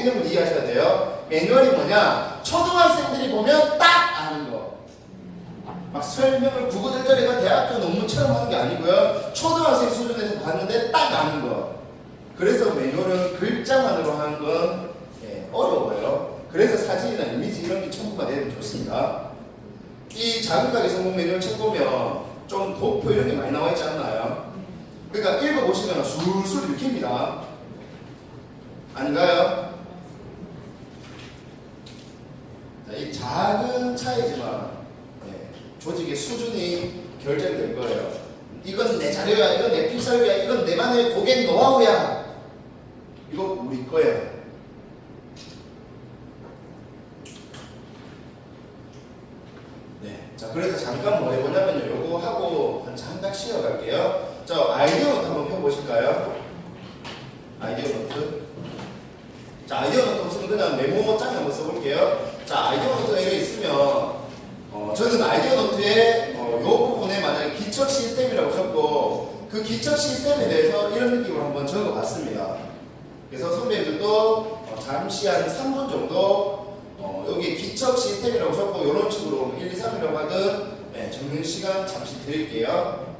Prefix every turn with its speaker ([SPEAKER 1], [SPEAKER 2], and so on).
[SPEAKER 1] 개념을 이해하셔야 돼요. 매뉴얼이 뭐냐? 초등학생들이 보면 딱 아는 거. 막 설명을 구구절절해가 대학교 논문처럼 하는 게 아니고요. 초등학생 수준에서 봤는데 딱 아는 거. 그래서 매뉴얼은 글자만으로 하는 건 예, 어려워요. 그래서 사진이나 이미지 이런 게 첨부가 되면 좋습니다. 이 자극하게 성공 매뉴얼 책 보면 좀 도표 이런 게 많이 나와 있지 않나요? 그러니까 읽어보시면 술술 읽힙니다. 아닌가요? 자, 이 작은 차이지만 예, 조직의 수준이 결정이 될 거예요. 이건 내 자료야, 이건 내 필살기야, 이건 내만의 고객 노하우야. 이거 우리 거야. 네. 자, 그래서 잠깐 뭐 해보냐면요. 요거 하고 한 잠깐 쉬어갈게요. 자, 아이디어 노트 한번 펴보실까요? 아이디어 노트. 자, 아이디어 노트 그냥 메모장에 한번 써볼게요. 자, 아이디어 노트가 이렇게 있으면, 어, 저는 아이디어 노트에 어, 요 부분에 만약에 기척 시스템이라고 적고, 그 기척 시스템에 대해서 이런 느낌으로 한번 적어봤습니다. 그래서 선배님들도 어, 잠시 한 3분 정도 어, 여기 기척 시스템이라고 적고 이런 식으로 1, 2, 3이라고 하든 네, 정리 시간 잠시 드릴게요.